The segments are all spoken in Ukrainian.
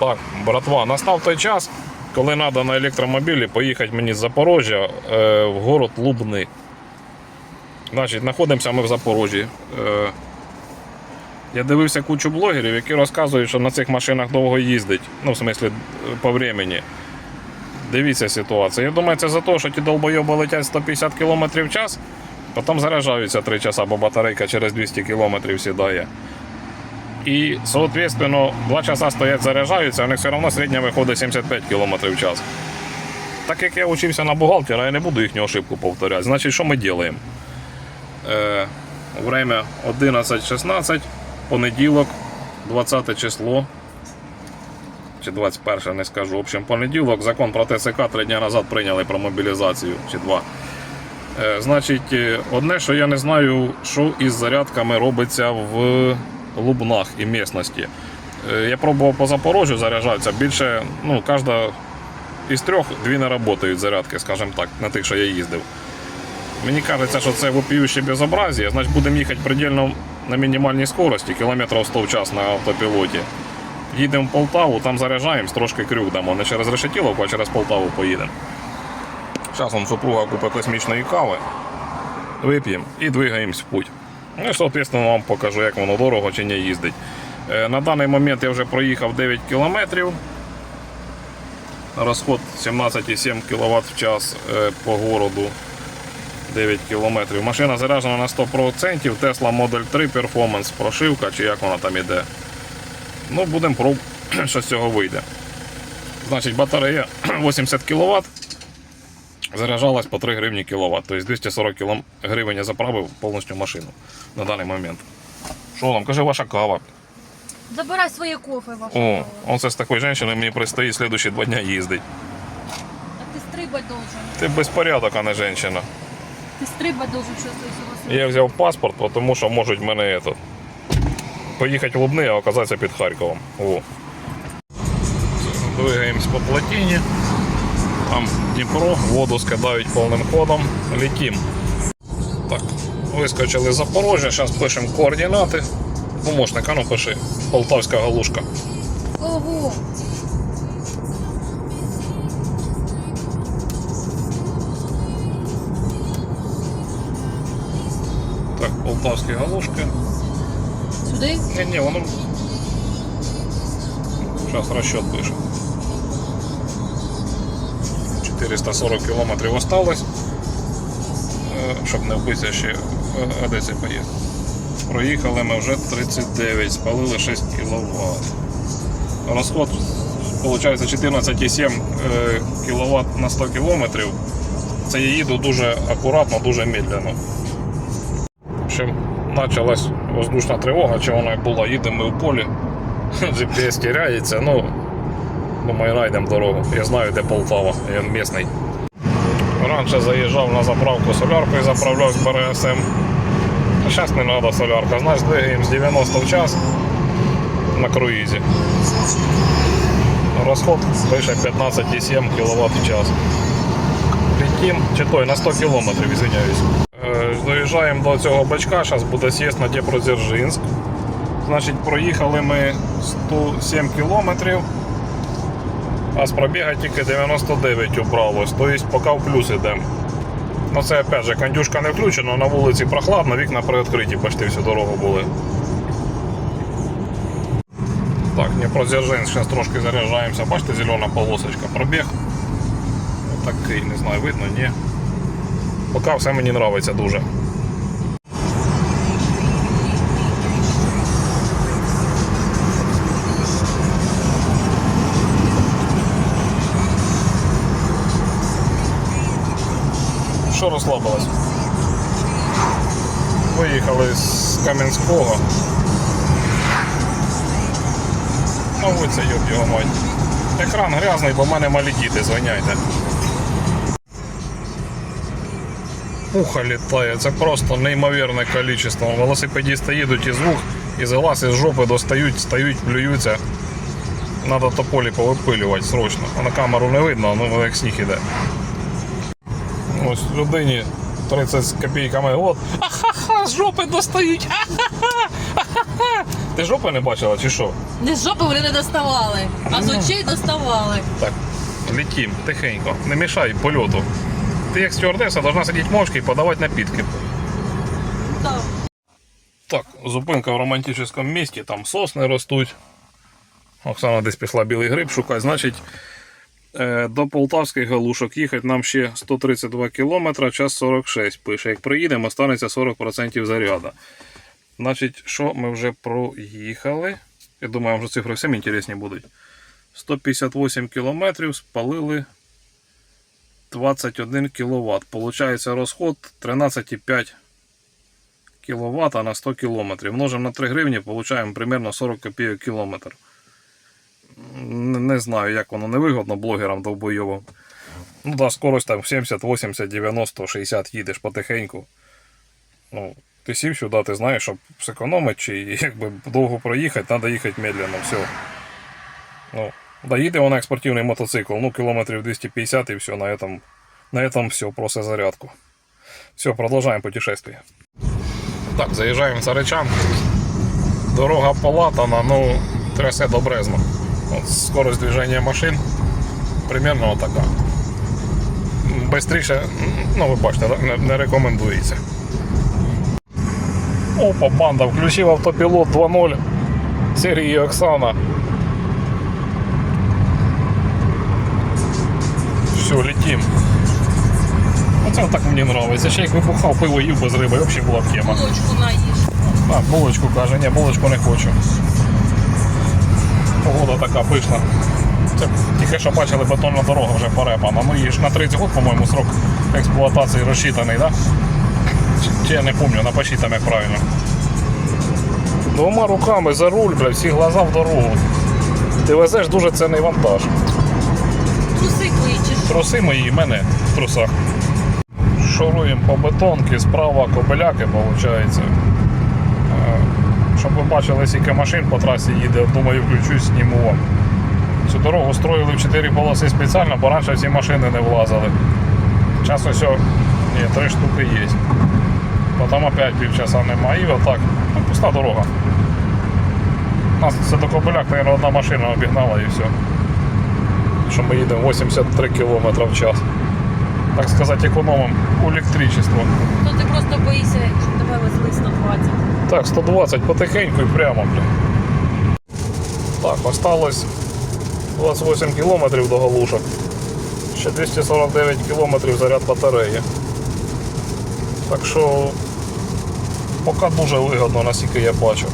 Так, братва, настав той час, коли треба на електромобілі поїхати мені з Запорожжя е, в город Лубни. Значить, знаходимося ми в Запорожжі. Е, я дивився кучу блогерів, які розказують, що на цих машинах довго їздить. Ну, в смислі, е, по времени. Дивіться ситуацію. Я думаю, це за те, що ті долбойоби летять 150 км в час, потім заряджаються 3 часа, бо батарейка через 200 км сідає. І, соответственно, 2 часа стоять, заряджаються, у них все одно середня виходить 75 км в час. Так як я учився на бухгалтера, я не буду їхню ошибку повторяти. Значить, що ми робимо? Е, время 11.16, понеділок, 20 число. Чи 21 не скажу. В общем, понеділок закон про ТСК три дні назад прийняли про мобілізацію чи два. Е, значить, е, одне, що я не знаю, що із зарядками робиться в Лубнах і місності. Е, Я пробував по Запорожжю заряджатися. Більше, ну, кожна із трьох дві не працюють зарядки, скажімо так, на тих, що я їздив. Мені кажеться, що це вопіюще безобразие. Значить, будемо їхати предельно на мінімальній скорості, кілометрів 100 в час на автопілоті. Їдемо в Полтаву, там заряджаємось, трошки крюк дамо. Не через Решетіловку, а через Полтаву поїдемо. Зараз супруга купить космічної кави, вип'ємо і двигаємось в путь. Ну і, соответственно, вам покажу, як воно дорого чи не їздить. Е, На даний момент я вже проїхав 9 кілометрів. Розход 17,7 кВт в час е, по городу. 9 кілометрів. Машина заряджена на 100%. Tesla Model 3 Performance прошивка, чи як вона там іде. Ну, будемо пробувати, що з цього вийде. Значить, батарея 80 кВт. Заряджалась по 3 гривні кВт. Тобто 240 кілом- гривень я заправив повністю машину на даний момент. Що там? Каже, ваша кава. Забирай своє кофе ваше. О, оце з такою жінкою мені предстоїть слідуючі два дня їздить. А ти стрибать должен. Ти безпорядок, а не жінка. Ти стрибать должен з цього Я взяв паспорт, тому що можуть мене этот, поїхати в Лубни, а оказатися під Харковом. О. Двигаємось по плотині. Там Дніпро, воду скидають повним ходом. Летім. Так, вискочили з Запорожжя, зараз пишемо координати. Помощник, а ну пиши. Полтавська галушка. Ого! Так, полтавські галушки. Сюди? Ні, ні, воно. Зараз розчет пише. 440 кілометрів осталось. Е, Щоб не вбитися ще в Одесі поїхати. Проїхали ми вже 39, спалили 6 кВт. Розход виходить 14,7 кВт на 100 км. Це я їду дуже акуратно, дуже медленно. Общем, почалась воздушна тривога, чи вона була, їдемо в полі. GPS теряється, ну, думаю, знайдемо дорогу. Я знаю, де Полтава, я місний. Раніше заїжджав на заправку соляркою, заправляв з БРСМ. А зараз не треба солярка. Значить, двигаємо з 90 в час на круїзі. Розход пише 15,7 кВт в час. Летім, чи той на 100 кілометрів, извиняюсь. Е, Доїжджаємо до цього бачка, зараз буде з'їзд на Дніпродзержинськ. Значить, проїхали ми 107 кілометрів, а з пробіга тільки 99 убралось, тобто поки в плюс йдемо. Ну це опять же, кондюшка не включена, на вулиці прохладно, вікна приоткриті почти всю дорогу були. Так, не Дніпродзержинськ, зараз трошки заряджаємося. Бачите, зелена полосочка, пробіг. Такий, не знаю, видно, ні. Поки все мені подобається дуже. Що розслабилось? Виїхали з Кам'янського. Ви це йоб його мать. Екран грязний, бо в мене малі діти, звиняйте. Пуха літає, це просто неймовірне кількість. Велосипедісти їдуть із вух, із глаз, із жопи достають, стають, плюються. Надо тополі повипилювати срочно. На камеру не видно, ну як сніг іде. Ось людині 30 з копійками. От. Ахаха, з жопи достають. Ахаха, ахаха. Ти жопи не бачила чи що? Не з жопи вони не доставали, а з очей доставали. Так, летім тихенько, не мішай польоту. Ти як стюардеса должна сидіти мовчки і подавати напітки. Так. Так, зупинка в романтичному місті, там сосни ростуть. Оксана десь пішла білий гриб шукати. Значить, до Полтавських галушок їхати нам ще 132 км, час 46 пише. Як приїдемо, останеться 40% заряду. Значить, що ми вже проїхали? Я думаю, вже цифри всім інтересні будуть. 158 км спалили 21 кВт. Получається розход 13,5 кВт на 100 км. Множимо на 3 гривні, получаємо примерно 40 копійок кілометр. Не, знаю, як воно невигодно блогерам довбойовим. Ну да, скорость там 70, 80, 90, 60 їдеш потихеньку. Ну, ти сів сюди, ти знаєш, щоб зекономити, чи якби довго проїхати, треба їхати медленно, все. Ну, да, їде вона як спортивний мотоцикл, ну, кілометрів 250 і все, на этом, на этом все, просто зарядку. Все, продовжуємо путешествие. Так, заїжджаємо в Царичан. Дорога полатана, ну, трясе до Брезна. От скорость движения машин примерно така. Бистріше, ну ви бачите, не, рекомендується. Опа, банда, включив автопілот 2.0 Сергій Оксана. Все, летим. Оце так мені подобається. Ще як вибухав пиво їв без риби, взагалі була б тема. Булочку наїж. А, булочку каже, ні, булочку не хочу. Погода така пишна. Це тільки що бачили бетонна дорога вже порепана. Ну її ж на 30 років, по-моєму, срок експлуатації розчитаний, так? Да? Чи, чи я не пам'ятаю, напишіть там як правильно. Двома руками за руль, бля, всі глаза в дорогу. Ти везеш дуже цінний вантаж. Труси кличеш. Труси мої, мене в трусах. Шуруємо по бетонки, справа кобеляки, виходить. Щоб ви бачили, скільки машин по трасі їде, думаю, включусь, зніму вам. Цю дорогу строїли в 4 полоси спеціально, бо раніше всі машини не влазили. Зараз ось, ні, три штуки є. Потім опять півчаса немає. І отак. Ну, пуста дорога. У нас це до Кобиляк, мабуть, одна машина обігнала і все що ми їдемо 83 км в час. Так сказати, економимо електричество. То ти просто боїшся, щоб тебе везли 120. Так, 120 потихеньку і прямо. Бля. Так, осталось 28 км до галушок. Ще 249 км заряд батареї. Так що поки дуже вигодно, наскільки я бачу.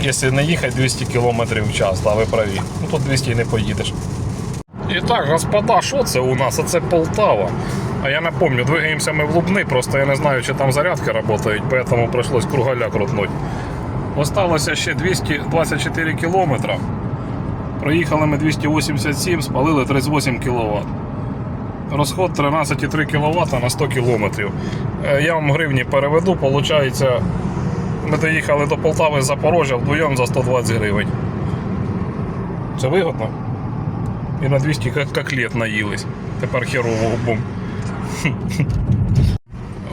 Якщо не їхати 200 км в час, да, ви праві. Ну тут 200 і не поїдеш. І так, господа, що це у нас? Оце Полтава. А я напомню, двигаємося ми в Лубни, просто я не знаю, чи там зарядки працюють, поэтому прийшлось кругаля крутнуть. Осталося ще 224 кілометра. Проїхали ми 287, спалили 38 кВт. Розход 13,3 кВт на 100 км. Я вам гривні переведу, виходить, ми доїхали до Полтави з Запорожжя вдвоєм за 120 гривень. Це вигодно? І на 200 как котлет наїлись. Тепер херово бум.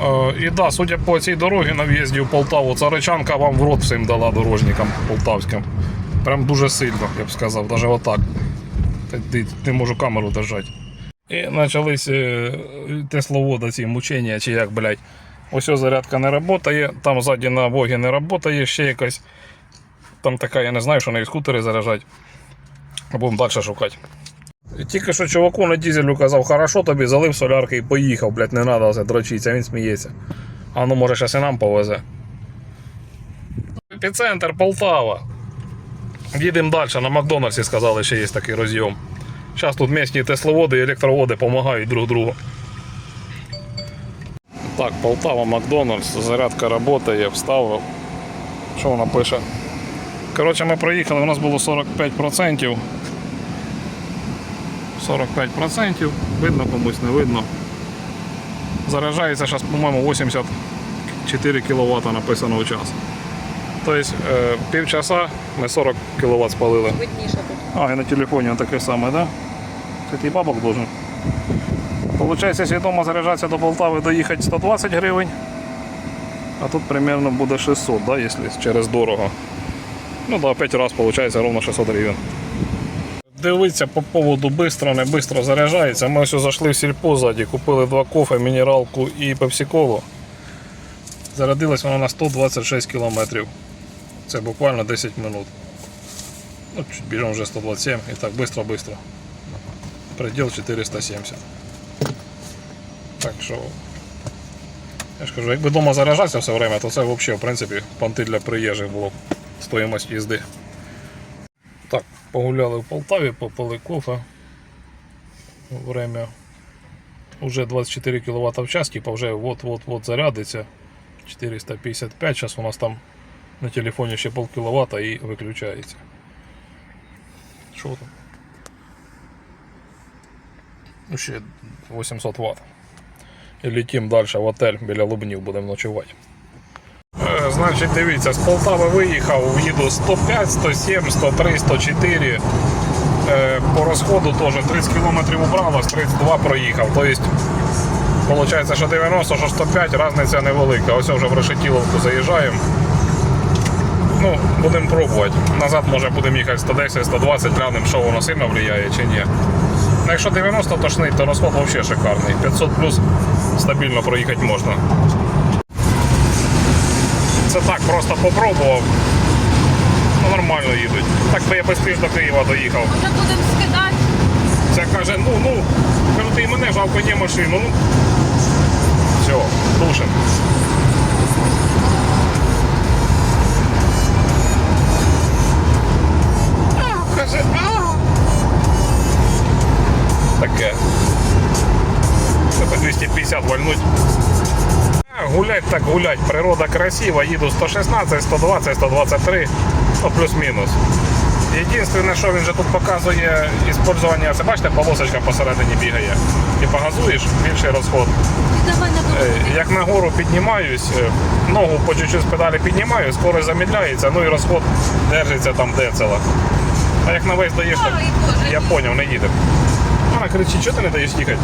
Е, І да, судя по цій дорогі на в'їзді в Полтаву, царичанка вам в рот всім дала дорожникам полтавським. Прям дуже сильно, я б сказав, навіть отак. Не можу камеру держати. І почались е, тесловода ці мучення, чи як, блядь. Ось зарядка не працює, там ззаді на богі не працює, ще якась. Там така, я не знаю, що неї скутери заряджать. Будемо далі шукати. Тільки що чуваку на дізелю казав, хорошо тобі залив солярки і поїхав, блядь, не треба це дрочитися, він сміється. А ну може зараз і нам повезе. Епіцентр Полтава. Їдемо далі, на Макдональдсі сказали, що є такий розйом. Зараз тут місні тесловоди і електроводи допомагають друг другу. Так, Полтава, Макдональдс, зарядка працює, вставив. Що вона пише? Коротше, ми проїхали, у нас було 45%. 45%. Видно комусь, не видно. Заряджається зараз, по-моєму, 84 кВт написано в час. Тобто е, півчаса ми 40 кВт спалили. Видніше тут. А, і на телефоні таке саме, так? Да? Це твій бабок должен. Получається, свідомо заряджатися до Полтави доїхати 120 гривень. А тут примерно буде 600, да, якщо через дорого. Ну да, 5 раз виходить ровно 600 гривень. Дивиться по поводу бистро, не бистро заряджається. Ми ось зайшли в сільпо ззаді, купили два кофе, мінералку і пепсиколу. Зарядилась вона на 126 км. Це буквально 10 минут. Ну, чуть більше вже 127 і так бистро-бистро. Предел 470. Так що. Я ж кажу, якби вдома заряджався все время, то це взагалі, в принципі, понти для приїжджих було б стоїмость їзди. Погуляли в Полтаві, попили кофе. Время уже 24 кВт в час, типа вже вот-вот-вот зарядиться. 455, зараз у нас там на телефоні ще пол кіловата і виключається. Що там? Ну, ще 800 Вт. І летим далі в отель біля Лубнів будемо ночувати. Значить, дивіться, з Полтави виїхав, їду 105, 107, 103, 104. Е, По розходу теж 30 км убралось, 32 проїхав. Тобто, виходить, що 90, що 105, різниця невелика. Ось вже в Решетіловку заїжджаємо. Ну, будемо пробувати. Назад може будемо їхати 110, 120, глянемо, що воно сильно впливає чи ні. Ну, Якщо 90 тошний, то розход взагалі шикарний. 500 плюс стабільно проїхати можна. Це так, просто попробував. Ну, нормально їдуть. Так би я швидше до Києва доїхав. Вже будемо скидати. Це каже, ну, ну, кажу, ти і мене жалко не машину. Ну. Все, каже, а. Таке. Це 250 вальнуть. Гулять так гулять, природа красива, їду 116, 120, 123, ну плюс-мінус. Єдине, що він же тут показує іспользування, це бачите, полосочка посередині бігає. І погазуєш, більший розход. Е. Як нагору піднімаюсь, е, ногу по чуть-чуть з педалі піднімаю, скорость замідляється, ну і розход держиться там децела. А як на весь даєш, так я поняв, не їде. Вона кричить, що ти не даєш їхати?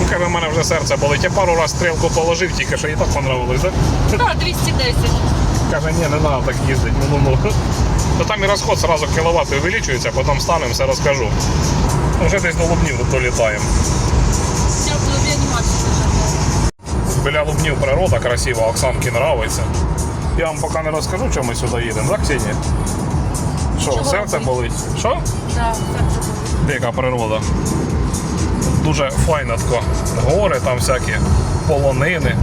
Ну, каже, в мене вже серце болить. Я пару раз стрілку положив, тільки що і так понравилось, так? Так, 210. Каже, ні, не треба так їздити. Ну, ну, ну. То там і розход сразу кіловати увеличується, потім станемо, все розкажу. Вже десь до Лубнів долітаємо. Біля Лубнів природа красива, Оксанки нравиться. Я вам поки не розкажу, чому ми сюди їдемо, так, Ксенія? Що, серце болить? Що? Так, так. Яка природа. Дуже файно тако. Гори там всякі, полонини.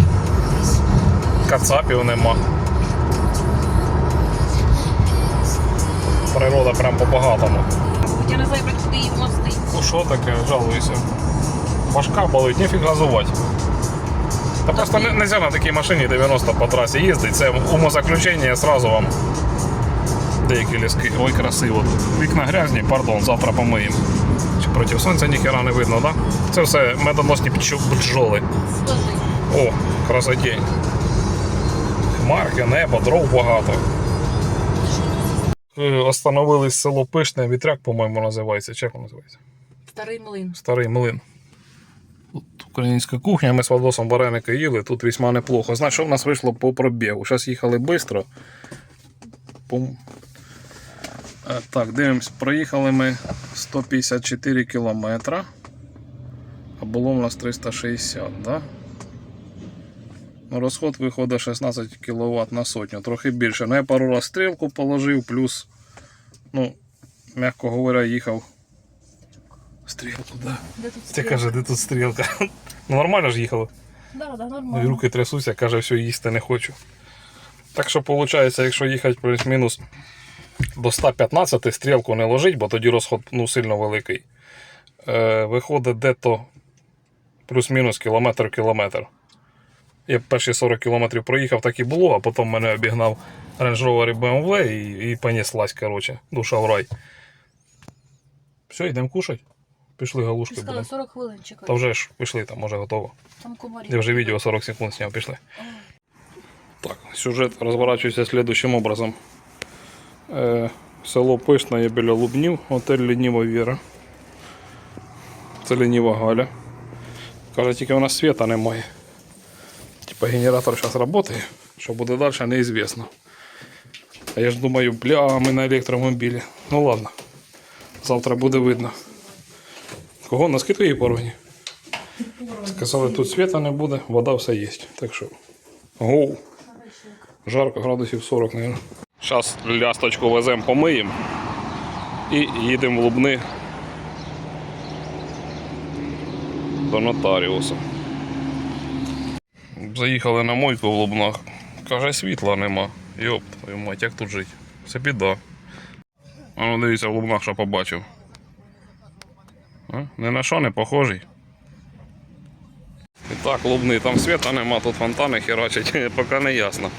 Кацапів нема. Природа прям по-багатому. Я не знаю, як її мости. Ну що таке, жалуюся. Башка болить, нефіг газувати. Та просто не, нельзя на такій машині 90 по трасі їздити. Це умозаключення сразу вам. Деякі ліски. Ой, красиво. Вікна грязні, пардон, завтра помиємо. Проти сонця ніхера не видно, так? Да? Це все медоносні бджоли. О, красотень. Хмарки, небо, дров багато. Е, Остановились село Пишне, вітряк, по-моєму, називається. Чи як воно називається? Старий млин. Старий млин. Тут українська кухня, ми з Владосом вареники їли, тут весьма неплохо. Знаєш, що в нас вийшло по пробігу? Зараз їхали швидко. Пум. Е, Так, дивимось, проїхали ми 154 кілометра. А було в нас 360, да? Ну, розход виходить 16 кВт на сотню, трохи більше. Ну, я пару раз стрілку положив, плюс, ну, м'яко говоря, їхав. Стрілку, да. Де тут Ти стрілка? каже, де тут стрілка? Ну нормально ж їхало. Да, да, Ну і нормально. руки трясуться, каже, все їсти не хочу. Так що виходить, якщо їхати плюс-мінус до 115 стрілку не ложить, бо тоді розход ну, сильно великий. Е, виходить де-то плюс-мінус кілометр-кілометр. Я перші 40 кілометрів проїхав, так і було, а потім мене обігнав Range Rover BMW і, і понеслась, коротше, душа в рай. Все, йдемо кушати. Пішли галушки Ти сказала, 40 хвилин чекай. Та вже ж пішли, там може готово. Там комарі. Я вже відео 40 секунд сняв, пішли. Так, сюжет розворачується слідуючим образом. Е, село Пишне є біля Лубнів, отель Лініва Віра. Це лініва Галя. Каже, тільки у нас світа немає. Типа генератор зараз працює, що буде далі, неізвісно. А я ж думаю, бля, ми на електромобілі. Ну ладно. Завтра буде видно. Кого на скидки порогні? Сказали, тут світа не буде, вода все є. Так що. Гоу. Жарко, градусів 40, мабуть. Зараз лясточку веземо, помиємо і їдемо в Лубни до нотаріуса. Заїхали на мойку в Лубнах. Каже, світла нема. Йоп, твою мать, як тут жити? Це біда. А ну дивіться в Лубнах, що побачив. Не на що не похожий. І так, Лубни, там світа нема, тут фонтани херачать, поки не ясно.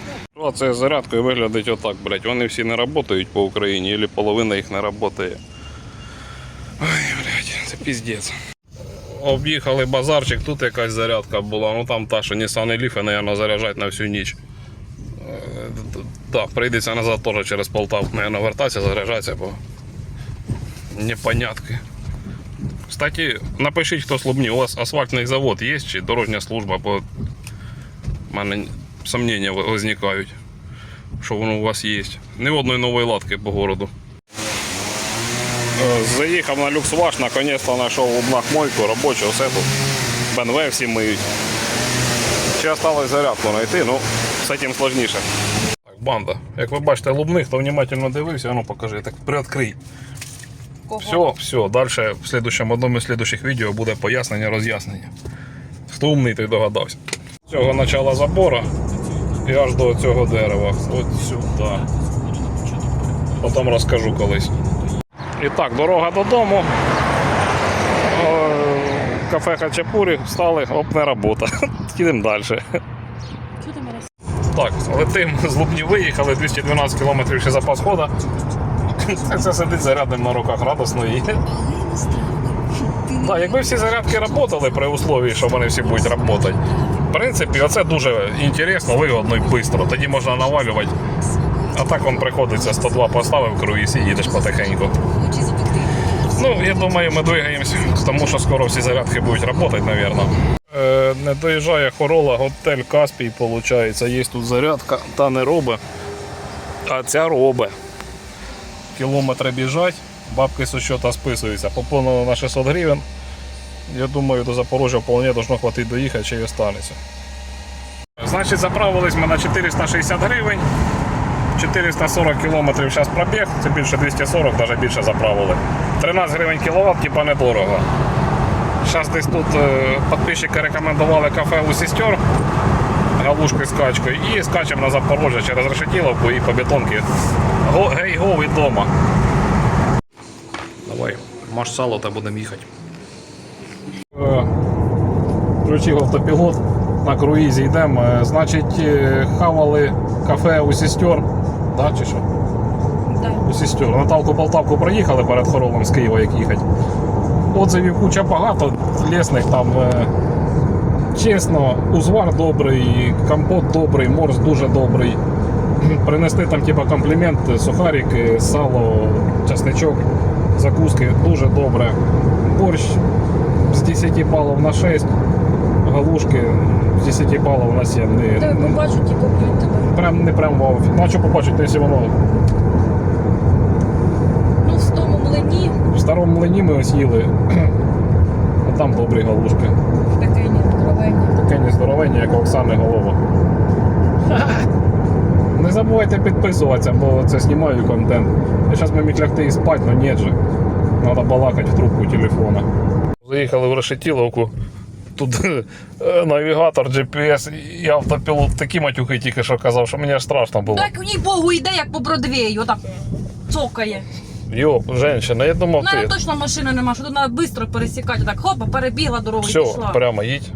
Що це з зарядкою виглядить отак, блядь. Вони всі не працюють по Україні, або половина їх не працює. Ой, блядь, це піздець. Об'їхали базарчик, тут якась зарядка була, ну там та, що Nissan Leaf, наверное, заряджать на всю ніч. Е, Так, прийдеться назад теж через Полтаву, наверное, вертатися, заряджатися, бо непонятки. Кстати, напишіть, хто слубні, у вас асфальтний завод є чи дорожня служба, бо в мене сомнення виникають, що воно у вас є. Ні одної нової латки по городу. Е, Заїхав на люксваш, наконец-то знайшов Лубнах мойку, робочу, все тут. БНВ всі миють. Ще осталось зарядку знайти, ну з цим складніше. Так, банда. Як ви бачите, Лубних, хто внимательно дивився, ну покажи, так приоткрий. Кого? Все, все, далі в следующем, одному із слідуючих відео буде пояснення, роз'яснення. Хто умний, той догадався. З цього начала забора і аж до цього дерева. От сюди. Потім розкажу колись. І так, дорога додому. Е, Кафе Хачапурі встали, оп, не робота. Їдемо далі. Так, летим з Лубні виїхали, 212 км ще запас хода. Це сидить зарядним на руках радосно і. Так, якби всі зарядки працювали при условії, що вони всі будуть працювати. В принципі, оце дуже інтересно, вигодно і швидко. Тоді можна навалювати. А так он приходиться 102 поставив круїз і їдеш потихеньку. Ну, я думаю, ми двигаємося, тому що скоро всі зарядки будуть працювати, мабуть. Е, не доїжджає Хорола, готель Каспій, виходить. Є тут зарядка, та не робить. А ця робить. Кілометри біжать, бабки з списуються. Поповнили на 600 гривень. Я думаю, до Запорожжя вполне должно хватити доїхати, ще й останеться. Значить, заправились ми на 460 гривень. 440 кілометрів зараз пробіг, це більше 240, навіть більше заправили. 13 гривень кіловат, типа недорого. Зараз десь тут е, підписчики рекомендували кафе у сестер, галушки з качкою, і скачемо на Запорожжя через Решетіловку і по бетонки. Гей, го від дома. Давай, маш сало та будемо їхати. Е, Включив автопілот, на круїзі йдемо. Е, Значить, е, хавали кафе у сестер. Да, чи що? Так. у сестер. Наталку Полтавку проїхали перед Хоролом з Києва, як їхати. Отзивів куча багато, лісних там. Чесно, узвар добрий, компот добрий, морс дуже добрий. Принести там типа комплімент, сухарики, сало, чесничок, закуски дуже добре. Борщ з 10 балів на 6, галушки з 10 балів на 7. Не, Так, ну, побачу, ті куплю тебе. прям не прям вау. Ну а що побачити, якщо воно Ну, в тому млині В старому млині ми ось їли. А там добрі галушки. таке неоткровення. Таке не здоровенні, як Оксани голова. Забувайте підписуватися, бо це знімаю контент. Я зараз ми міг лягти і спати, але ні же. Треба балакати в трубку телефона. Заїхали в Решетіловку. Тут е, навігатор, GPS і автопілот такі матюхи тільки що казав, що мені аж страшно було. Так, їй Богу, йде, як по Бродвею, отак цокає. Йоп, женщина, я думав, ти. точно машини нема, що тут треба швидко пересікати. Так, хопа, перебігла дорогу і Все, пішла. прямо їдь.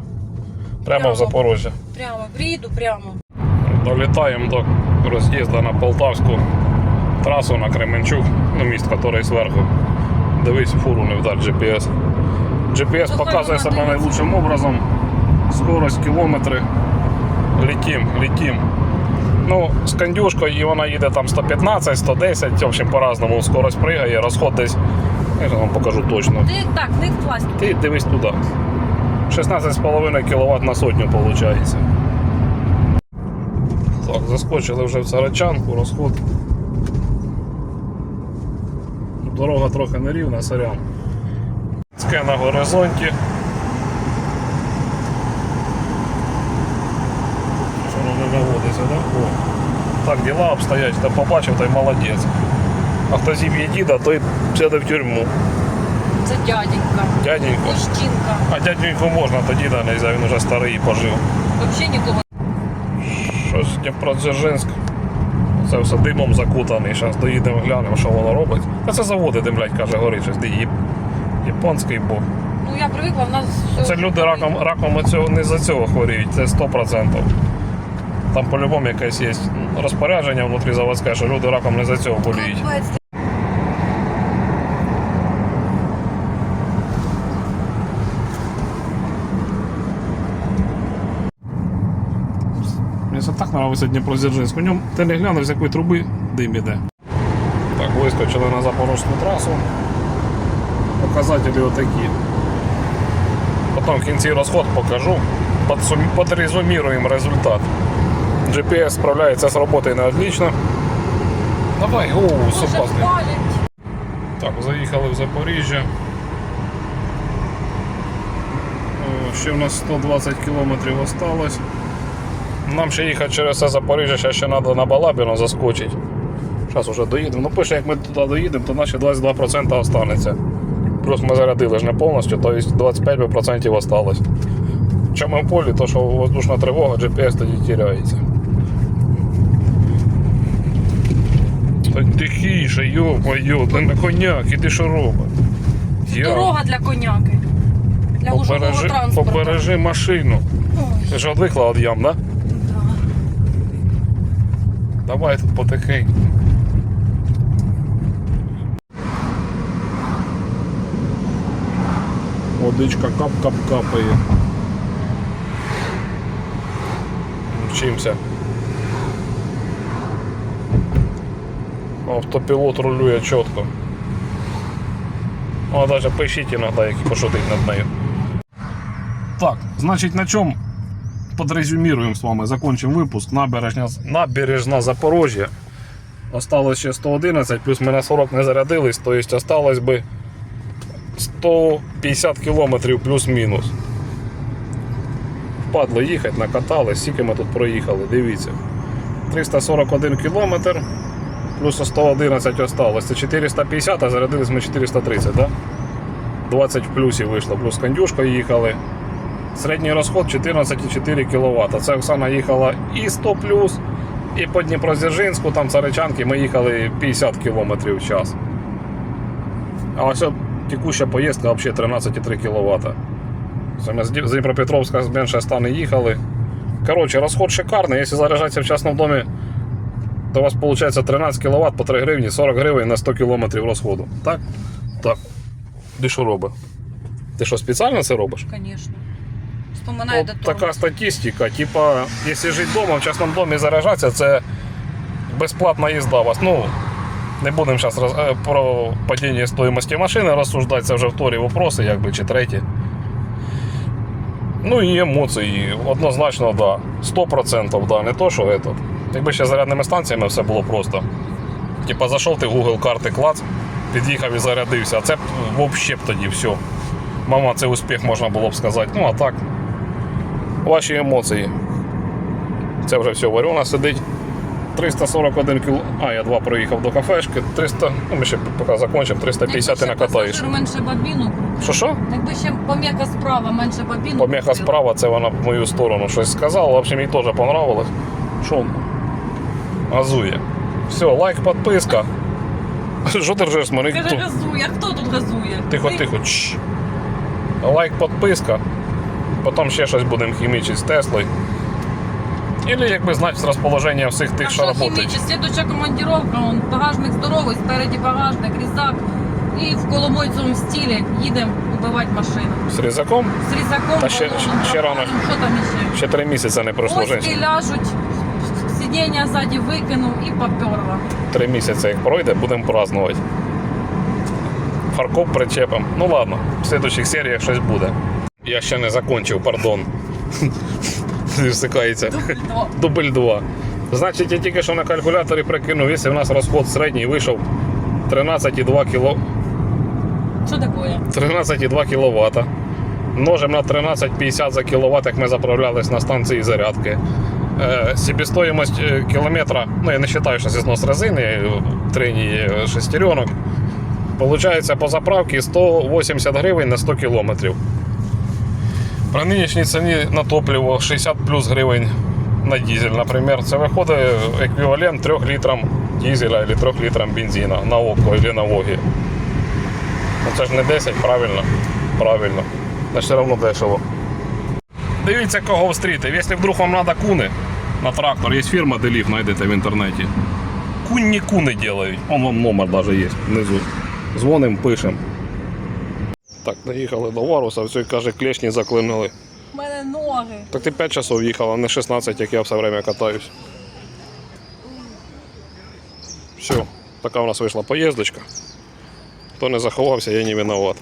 Прямо Прямо. в Запорожжя. Прямо, приїду прямо. Долетаем до роз'їзду на Полтавську трасу на Кременчук, ну міст, який зверху. Дивись, фуру не вдар GPS. GPS Ну, показує себе найкращим образом. Скорость кілометри. Летім, летім. Ну, з кондюшкою і вона їде там 115, 110, в общем, по-разному скорость пригає, розход десь. Я вам покажу точно. Ти так, не в пластик. Ти дивись туди. 16,5 кВт на сотню виходить. Так, заскочили вже в Сарачанку, розход. Дорога трохи нерівна, сорян. Ске на горизонті. Що воно не наводиться, да? О. Так діла обстоять, хто побачив, той молодець. А хто зіб'є діда, той сяде в тюрму. Це дяденька. Дяденько. Мужчинка. А дяденьку можна, то діда не можна, він вже старий і пожив. Взагалі нікого. Щось Дніпродзержинськ. Це все димом закутаний. Зараз доїдемо, глянемо, що воно робить. Та це заводи димлять, каже, горить щось. Ді. Японський бог. Ну я привикла, в нас все. Це люди раком, раком оцього, не за цього хворіють, це 100%. Там по-любому якесь є розпорядження внутрі заводське, що люди раком не за цього боліють. Так подобається Дніпродзержинськ. У ньому ти не глянув, з якої труби дим іде. Так, вискочили на запорожську трасу. Показателі отакі. Потім в кінці розход покажу. Подсум- Подрезуміруємо результат. GPS справляється з роботою на отлично. Давай, о, Може супасний. Так, заїхали в Запоріжжя. Ще в нас 120 кілометрів осталось. Нам ще їхати через це Запоріжжя, ще, ще треба на Балабіно заскочити. Зараз вже доїдемо. Ну пише, як ми туди доїдемо, то наші 22% останеться. Плюс ми зарядили ж не повністю, то 25% осталось. Ми в полі, то що воздушна тривога, GPS тоді тіряється. Тихіше, йо-моє, ти на коняк, іди що робиш? Дорога для коняки. Для гужового Побережи, транспорту. побережи машину. Ти ж одвикла від ям, да? да. Давай тут потихеньку. Водичка кап-кап капає. Вчимся. Автопілот рулює чітко. О, даже пишіть іноді, як пошутить над нею. Так, значить на чому подрезюмируем с вами, закончим выпуск. Набережна, набережна Запорожья. Осталось ще 111, плюс ми на 40 не зарядились, то есть осталось би 150 кілометрів плюс-мінус. Впадло їхати, накатались, скільки ми тут проїхали, дивіться. 341 кілометр, плюс 111 осталось. Це 450, а зарядились ми 430, да? 20 в плюсі вийшло, плюс кондюшка їхали. Середній розход 14,4 кВт. Це Оксана їхала і 100 плюс, і по Дніпродзержинську, там Царичанки ми їхали 50 км в час. А ось текуща поїздка взагалі 13,3 кВт. Ми з Дніпропетровська з менше стани їхали. Коротше, розход шикарний. Якщо заряджатися в частному домі, то у вас виходить 13 кВт по 3 гривні, 40 гривень на 100 км розходу. Так? Так. Ти що робиш? Ти що спеціально це робиш? Звісно. Вспоминаю до того. така статистика. Типа, якщо жити вдома, в частному домі заряджатися, це безплатна їзда у вас. Ну, не будемо зараз про падіння стоїмості машини розсуждати, це вже вторі вопроси, якби, чи треті. Ну і емоції, однозначно, да. 100% да, не то, що этот. Якби ще зарядними станціями все було просто. Типа зайшов ти в Google карти клац, під'їхав і зарядився, а це взагалі б тоді все. Мама, це успіх можна було б сказати. Ну а так, ваші емоції. Це вже все, Варіона сидить. 341 кіл. А, я два проїхав до кафешки. 300, ну ми ще поки закінчимо, 350 і накатаєш. менше бабіну. Що що? Якби ще пом'яка справа, менше бабіну. Крутила. справа, це вона в мою сторону щось сказала. В общем, їй теж понравилось. Що? Газує. Все, лайк, підписка. Що ти ржеш, смотри, Каже, газує. А хто тут газує? Тихо, тихо. Лайк, підписка. Потім ще щось будемо хімічити з Теслою. Или якби знати розположення всіх тих, А що працюють. Слідуча командировка, он, багажник здоровий, спереді багажник, різак. І в коломойцевому стилі їдемо вбивати машину. З різаком. З різаком, Та ще- балоном, ще рано. Що там іще? Ще три місяці не пройшло Ось жінці. ляжуть, сидіння ззаді викинув і поперла. Три місяці як пройде, будемо празднувати. Фаркоп причепом. Ну ладно, в слідучих серіях щось буде. Я ще не закончив, пардон. Дубль два. 2. Значить, я тільки що на калькуляторі прикинув, якщо в нас розход середній вийшов 13,2 кг. Що таке? 13,2 кВт. Множимо на 13,50 за кВт, як ми заправлялись на станції зарядки. Е, Себестоїмость е, кілометра, ну я не вважаю, що знос резини, е, триній е, шестеренок. Получається по заправці 180 гривень на 100 кілометрів. При нинішній ціні на топливо 60 плюс гривень на дизель, наприклад, це виходить еквівалент 3 літрам дизеля або 3 літрам бензина на ОКО або на ВОГі. Ну це ж не 10, правильно? Правильно. Значить все одно дешево. Дивіться, кого встріти. Якщо вдруг вам треба куни на трактор, є фірма Делів, знайдете в інтернеті. Кунні куни делають. Он вам номер навіть є внизу. Дзвоним, пишем. Так, доїхали до Варуса, все каже, клешні заклинили. У мене ноги. Так ти 5 часов їхала, не 16, як я все время катаюсь. Все, така у нас вийшла поїздочка. Хто не заховався, я не виноват.